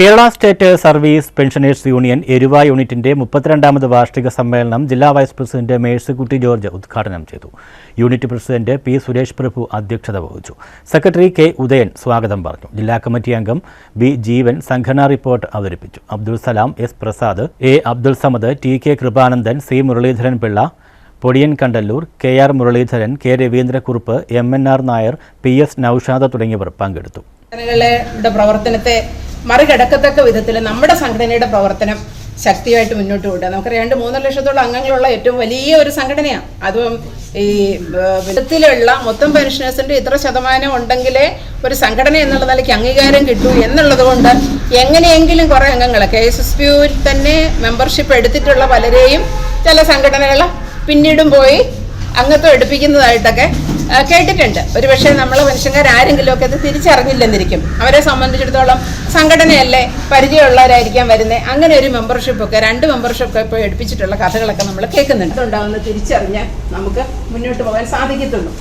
Kerala state service pensioners union Eruva യൂണിറ്റിന്റെ മുപ്പത്തിരണ്ടാമത് വാർഷിക സമ്മേളനം ജില്ലാ വൈസ് പ്രസിഡന്റ് മേഴ്സിക്കുട്ടി ജോർജ് ഉദ്ഘാടനം ചെയ്തു. Unit president P Suresh Prabhu അധ്യക്ഷത വഹിച്ചു. സെക്രട്ടറി കെ ഉദയൻ സ്വാഗതം പറഞ്ഞു. ജില്ലാ കമ്മിറ്റി അംഗം ബി ജീവൻ സംഘടനാ റിപ്പോർട്ട് അവതരിപ്പിച്ചു. Abdul Salam S Prasad A Abdul Samad T K Kripanandan C Muraleedharan Pillai Podiyan Kandallur K R Muraleedharan K Raveendrakurup M N R Nair P S Naushad തുടങ്ങിയവർ പങ്കെടുത്തു. പ്രവർത്തനത്തെ മറികടക്കത്തക്ക വിധത്തിൽ നമ്മുടെ സംഘടനയുടെ പ്രവർത്തനം ശക്തിയായിട്ട് മുന്നോട്ട് കൊണ്ടുപോകുക നമുക്ക് രണ്ട് മൂന്നര ലക്ഷത്തോളം അംഗങ്ങളുള്ള ഏറ്റവും വലിയ ഒരു സംഘടനയാണ്. അതും ഈ വിധത്തിലുള്ള മൊത്തം പെൻഷനേഴ്സിന്റെ ഇത്ര ശതമാനം ഉണ്ടെങ്കിലേ ഒരു സംഘടന എന്നുള്ള നിലയ്ക്ക് അംഗീകാരം കിട്ടൂ എന്നുള്ളത് കൊണ്ട് എങ്ങനെയെങ്കിലും കുറേ അംഗങ്ങൾ കെ എസ് എസ് പി യുവിൽ തന്നെ മെമ്പർഷിപ്പ് എടുത്തിട്ടുള്ള പലരെയും ചില സംഘടനകൾ പിന്നീടും പോയി അംഗത്വം എടുപ്പിക്കുന്നതായിട്ടൊക്കെ കേട്ടിട്ടുണ്ട്. ഒരു പക്ഷേ നമ്മളെ മനുഷ്യന്മാരാരെങ്കിലും ഒക്കെ അത് തിരിച്ചറിഞ്ഞില്ലെന്നിരിക്കും. അവരെ സംബന്ധിച്ചിടത്തോളം സംഘടനയല്ലേ പരിചയമുള്ളവരായിരിക്കാം വരുന്നത് അങ്ങനെ ഒരു മെമ്പർഷിപ്പൊക്കെ രണ്ട് മെമ്പർഷിപ്പൊക്കെ ഇപ്പോൾ എടുപ്പിച്ചിട്ടുള്ള കഥകളൊക്കെ നമ്മൾ കേൾക്കുന്നുണ്ട്. അതുണ്ടാവുന്ന തിരിച്ചറിഞ്ഞാൽ നമുക്ക് മുന്നോട്ട് പോകാൻ സാധിക്കത്തുള്ളൂ.